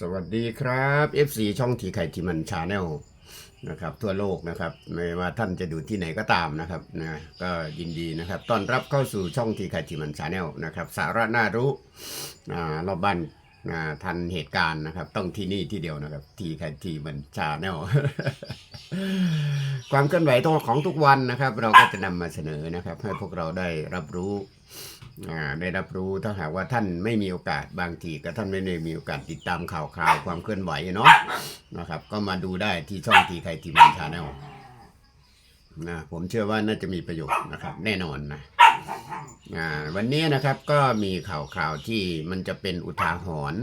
สวัสดีครับ FC ช่องทีไข่ทีมันชาแนลนะครับทั่วโลกนะครับไม่ว่าท่านจะดูที่ไหนก็ตามนะครับนะก็ยินดีนะครับต้อนรับเข้าสู่ช่องทีไข่ทีมันชาแนลนะครับสาระน่ารู้อ่ารอบบ้านอ่าทันเหตุการณ์นะครับ ต้องที่นี่ที่เดียวนะครับทีไข่ทีมันชาแนลความเคลื่อนไหวตัวของทุกวันนะครับ เราก็จะนำมาเสนอนะครับ ให้พวกเราได้รับรู้ ได้รับรู้ถ้าหากว่าท่านไม่มีโอกาสบางทีก็ท่านไม่ได้มีโอกาสติดตามข่าวคราวความเคลื่อนไหวเนาะนะครับ ก็มาดูได้ที่ช่องทีไทยทีมันชาแนลนะผมเชื่อว่าน่าจะมีประโยชน์นะครับ แน่นอนนะวันนี้นะครับก็มีข่าวคราวที่มันจะเป็นอุทาหรณ์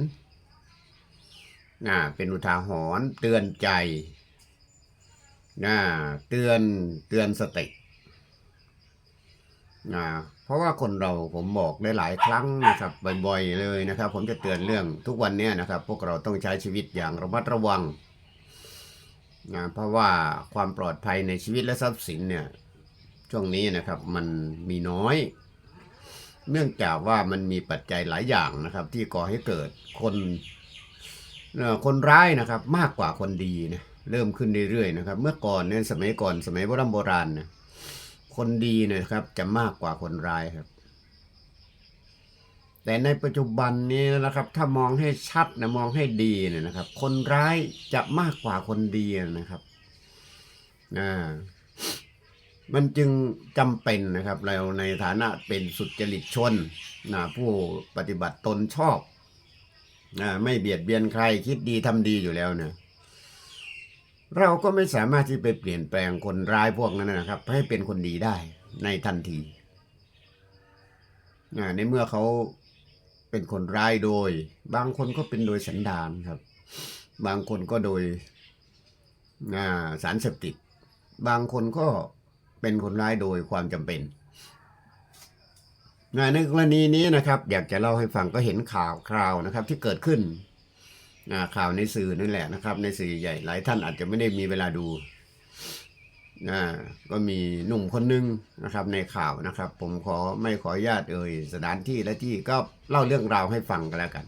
อ่าเป็นอุทาหรณ์เตือนใจนะเตือนเตือนสติ นะเพราะว่าคนเราผมบอกหลายครั้งนะครับบ่อยๆเลยนะครับ ผมจะเตือนเรื่องทุกวันเนี้ยนะครับ พวกเราต้องใช้ชีวิตอย่างระมัดระวังนะเพราะว่าความปลอดภัยในชีวิตและทรัพย์สินเนี่ยช่วงนี้นะครับมันมีน้อย เนื่องจากว่ามันมีปัจจัยหลายอย่างนะครับ ที่ก่อให้เกิดคนคนร้ายนะครับมากกว่าคนดีนะเริ่มขึ้นเรื่อยๆนะครับ เมื่อก่อนเนี่ยสมัยก่อนสมัยโบราณโบราณเนี่ย คนดีเนะครับ จะมากกว่าคนร้ายครับ แต่ในปัจจุบันนี้นะครับ ถ้ามองให้ชัดนะมองให้ดีเนี่ยนะครับ คนร้ายจะมากกว่าคนดีนะครับอ่ามันจึงจำเป็นนะครับเราในฐานะเป็นสุจริตชนนะผู้ปฏิบัติตนชอบนะไม่เบียดเบียนใครคิดดีทำดีอยู่แล้วเนี่ย เราก็ไม่สามารถที่ไปเปลี่ยนแปลงคนร้ายพวกนั้นนะครับ ให้เป็นคนดีได้ในทันทีในเมื่อเขาเป็นคนร้ายโดย บางคนก็เป็นโดยสันดานครับ บางคนก็โดยสารเสพติด บางคนก็เป็นคนร้ายโดยความจำเป็นในกรณีนี้นะครับ อยากจะเล่าให้ฟังก็เห็นข่าวคราวนะครับที่เกิดขึ้น ข่าวในสื่อนั่นแหละนะครับ ในสื่อใหญ่หลายท่านอาจจะไม่ได้มีเวลาดูอ่าก็มีหนุ่มคนหนึงนะครับในข่าวนะครับ ผมขอไม่ขออนุญาตเอ่ยสถานที่และที่ก็เล่าเรื่องราวให้ฟังกันแล้วกัน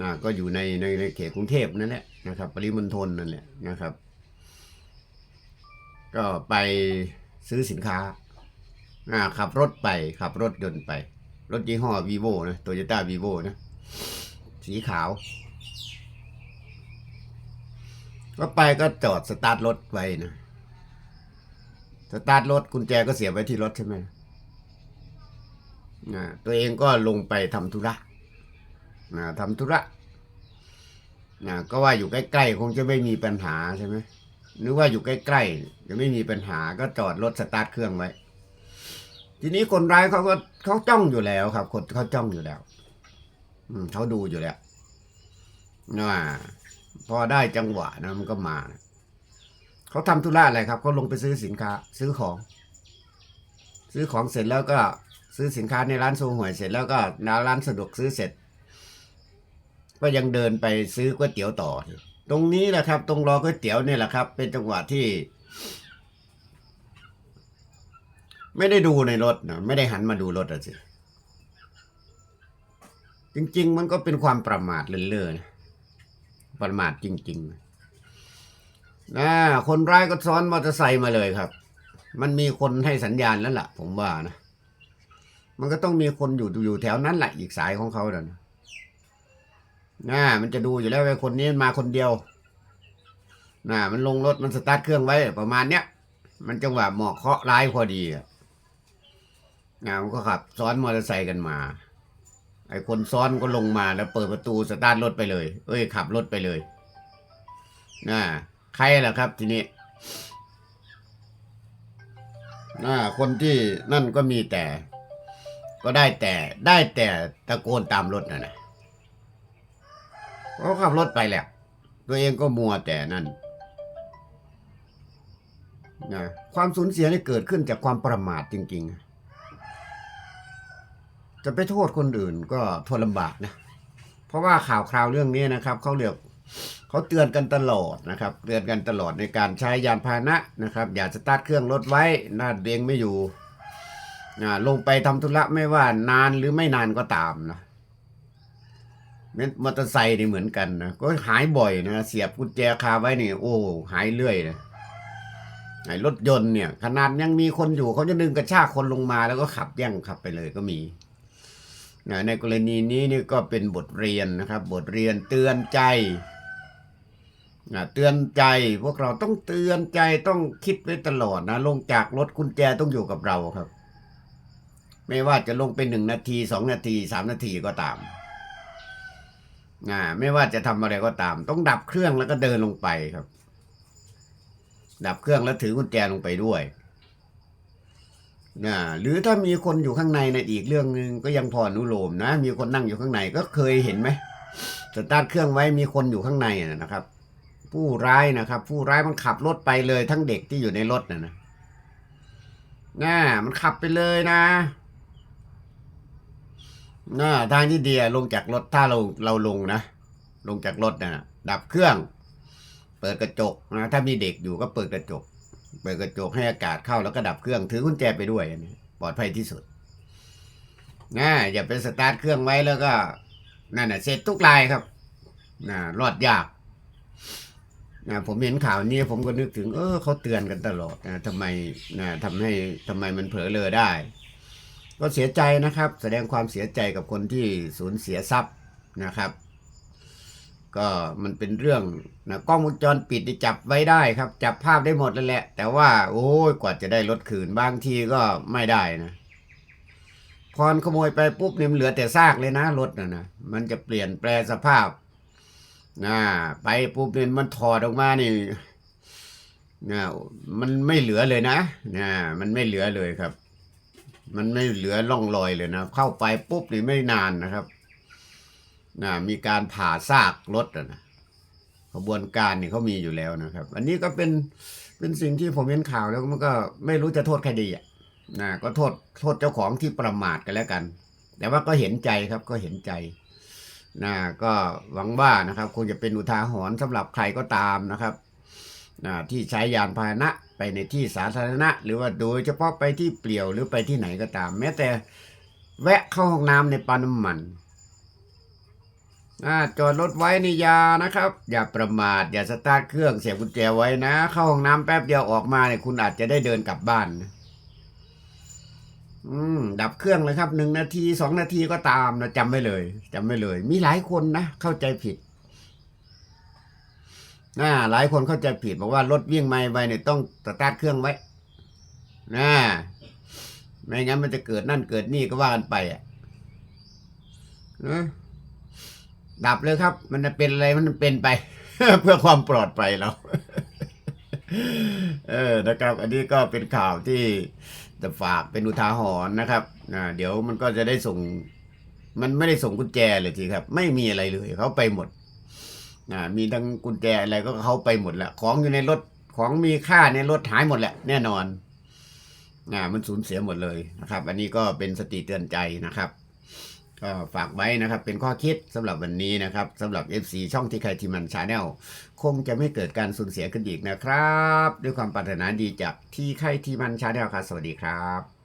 นะก็อยู่ในในในเขตกรุงเทพนั่นแหละนะครับ ปริมณฑลนั่นแหละนะครับ ก็ไปซื้อสินค้าอ่าขับรถไปขับรถยนต์ไป รถยี่ห้อวีโวนะโตโยต้าวีโวนะ สีขาว ก็ไปก็จอดสตาร์ทรถไว้นะสตาร์ทรถกุญแจก็เสียบไว้ที่รถใช่ไหมนะตัวเองก็ลงไปทำธุระนะทำธุระนะก็ว่าอยู่ใกล้ๆคงจะไม่มีปัญหาใช่ไหมนึกว่าอยู่ใกล้ๆจะไม่มีปัญหาก็จอดรถสตาร์ทเครื่องไว้ ทีนี้คนร้ายเขาก็เขาจ้องอยู่แล้วครับ คนเขาจ้องอยู่แล้ว เขาดูอยู่แล้วว่าพอได้จังหวะนะมันก็มาเขาทำธุระอะไรครับเขาลงไปซื้อสินค้า ซื้อของ ซื้อของเสร็จแล้วก็ซื้อสินค้าในร้านโซห่วยเสร็จแล้วก็ร้านสะดวกซื้อเสร็จ ก็ยังเดินไปซื้อก๋วยเตี๋ยวต่อ ตรงนี้แหละครับ ตรงรอก๋วยเตี๋ยวเนี่ยแหละครับ เป็นจังหวะที่ ไม่ได้ดูในรถนะไม่ได้หันมาดูรถอะสิ จริง ๆ มันก็เป็นความประมาทเลื่อนๆประมาทจริงๆนะคนร้ายก็ซ้อนมอเตอร์ไซค์มาเลยครับ มันมีคนให้สัญญาณแล้วล่ะ ผมว่านะ มันก็ต้องมีคนอยู่อยู่แถวนั้นแหละอีกสายของเขาเนะนะมันจะดูอยู่แล้วว่าคนนี้มาคนเดียวนะมันลงรถมันสตาร์ทเครื่องไว้ ประมาณเนี้ยมันจังหวะเหมาะเคราะห์ร้ายพอดีอะนะมันก็ขับซ้อนมอเตอร์ไซค์กันมา ไอ้คนซ้อนก็ลงมาแล้วเปิดประตูสตาร์ทรถไปเลย เอ้ย ขับรถไปเลยน่าใครล่ะครับทีนี้น่าคนที่นั่นก็มีแต่ ก็ได้แต่ได้แต่ตะโกนตามรถน่ะนะเขาขับรถไปแหละตัวเองก็มัวแต่นั่นนะความสูญเสียนี่เกิดขึ้นจากความประมาทจริง ๆ จะไปโทษคนอื่นก็ทนลำบากนะเพราะว่าข่าวคราวเรื่องนี้นะครับเขาเรียกเขาเตือนกันตลอดนะครับเตือนกันตลอดในการใช้ยานพาหนะนะครับ อย่าสตาร์ทเครื่องรถไว้หน้าเดงไม่อยู่อ่าลงไปทำธุระไม่ว่านานหรือไม่นานก็ตามนะมอเตอร์ไซค์นี่เหมือนกันนะก็หายบ่อยนะเสียบกุญแจคาไว้นี่โอ้หายเรื่อยนะไอ้รถยนต์เนี่ย ขนาดยังมีคนอยู่เขาจะดึงกระชากคนลงมาแล้วก็ขับแย่งขับไปเลยก็มี ในกรณีนี้นี่ก็เป็นบทเรียนนะครับ บทเรียนเตือนใจนะเตือนใจพวกเราต้องเตือนใจต้องคิดไว้ตลอดนะ ลงจากรถกุญแจต้องอยู่กับเราครับ ไม่ว่าจะลงไปหนึ่งนาทีสองนาทีสามนาทีก็ตามนะไม่ว่าจะทำอะไรก็ตาม ต้องดับเครื่องแล้วก็เดินลงไปครับ ดับเครื่องแล้วถือกุญแจลงไปด้วย นะหรือถ้ามีคนอยู่ข้างในในะอีกเรื่องหนึ่งก็ยังพอนุโลมนะ มีคนนั่งอยู่ข้างในก็เคยเห็นไหมสตาร์ทเครื่องไว้มีคนอยู่ข้างในนะครับ ผู้ร้ายนะครับ ผู้ร้ายมันขับรถไปเลยทั้งเด็กที่อยู่ในรถนะนะน่ามันขับไปเลยนะน่าทางที่เดีอะลงจากรถถ้าเราเราลงนะลงจากรถนะดับเครื่อง เปิดกระจกนะถ้ามีเด็กอยู่ก็เปิดกระจก เปิดกระจกให้อากาศเข้าแล้วก็ดับเครื่องถือกุญแจไปด้วยอันนี้ปลอดภัยที่สุดนะอย่าไปสตาร์ทเครื่องไว้แล้วก็นั่นน่ะเสร็จทุกรายครับนะรอดยากนะผมเห็นข่าวนี้ผมก็นึกถึง เออเขาเตือนกันตลอดนะทำไมนะทำให้ทำไมมันเผลอเลอได้ ก็เสียใจนะครับ แสดงความเสียใจกับคนที่สูญเสียทรัพย์นะครับ ก็มันเป็นเรื่องนะกล้องวงจรปิดจับไว้ได้ครับ จับภาพได้หมดแล้วแหละ แต่ว่า โอ้ยกว่าจะได้รถคืนบางทีก็ไม่ได้นะพรขโมยไปปุ๊บเนี่ยมันเหลือแต่ซากเลยนะรถนะนะมันจะเปลี่ยนแปลสภาพนะไปปุ๊บเนี่ยมันถอดออกมานี่นะมันไม่เหลือเลยนะนะมันไม่เหลือเลยครับ มันไม่เหลือร่องรอยเลยนะเข้าไปปุ๊บนี่ไม่นานนะครับ นะมีการผ่าซากรถอะนะขบวนการนี่เขามีอยู่แล้วนะครับ อันนี้ก็เป็นเป็นสิ่งที่ผมเห็นข่าวแล้วมันก็ไม่รู้จะโทษใครดีอะนะก็โทษโทษเจ้าของที่ประมาทกันแล้วกัน แต่ว่าก็เห็นใจครับก็เห็นใจนะก็หวังว่านะครับคงจะเป็นอุทาหรณ์สำหรับใครก็ตามนะครับนะที่ใช้ยานพาหนะไปในที่สาธารณะ หรือว่าโดยเฉพาะไปที่เปลี่ยวหรือไปที่ไหนก็ตาม แม้แต่แวะเข้าห้องน้ำในปั๊มน้ำมัน จอดรถไว้นี่ยานะครับ อย่าประมาทอย่าสตาร์ทเครื่องเสียบกุญแจไว้นะ เข้าห้องน้ำแป๊บเดียวออกมาเนี่ยคุณอาจจะได้เดินกลับบ้านอืมดับเครื่องเลยครับหนึ่งนาทีสองนาทีก็ตามนะจำไว้เลยจำไว้เลย มีหลายคนนะเข้าใจผิดนะหลายคนเข้าใจผิดบอกว่ารถวิ่งไม่ไปเนี่ยต้องสตาร์ทเครื่องไว้นะไม่งั้นมันจะเกิดนั่นเกิดนี่ก็ว่ากันไปอะนะ ดับเลยครับ มันจะเป็นอะไรมันเป็นไป เพื่อความปลอดภัยเราเออนะครับ อันนี้ก็เป็นข่าวที่จะฝากเป็นอุทาหรณ์นะครับอ่าเดี๋ยวมันก็จะได้ส่ง มันไม่ได้ส่งกุญแจเลยทีครับ ไม่มีอะไรเลยเขาไปหมดอ่ามีทั้งกุญแจอะไรก็เขาไปหมดแล้วของอยู่ในรถของมีค่าในรถหายหมดแหละแน่นอนอ่ามันสูญเสียหมดเลยนะครับ อันนี้ก็เป็นสติเตือนใจนะครับ ก็ฝากไว้นะครับ เป็นข้อคิดสำหรับวันนี้นะครับสำหรับ FC ช่องที่ใครทีมันชาแนลคงจะไม่เกิดการสูญเสียขึ้นอีกนะครับ ด้วยความปรารถนาดีจากที่ใครทีมันชาแนลครับสวัสดีครับ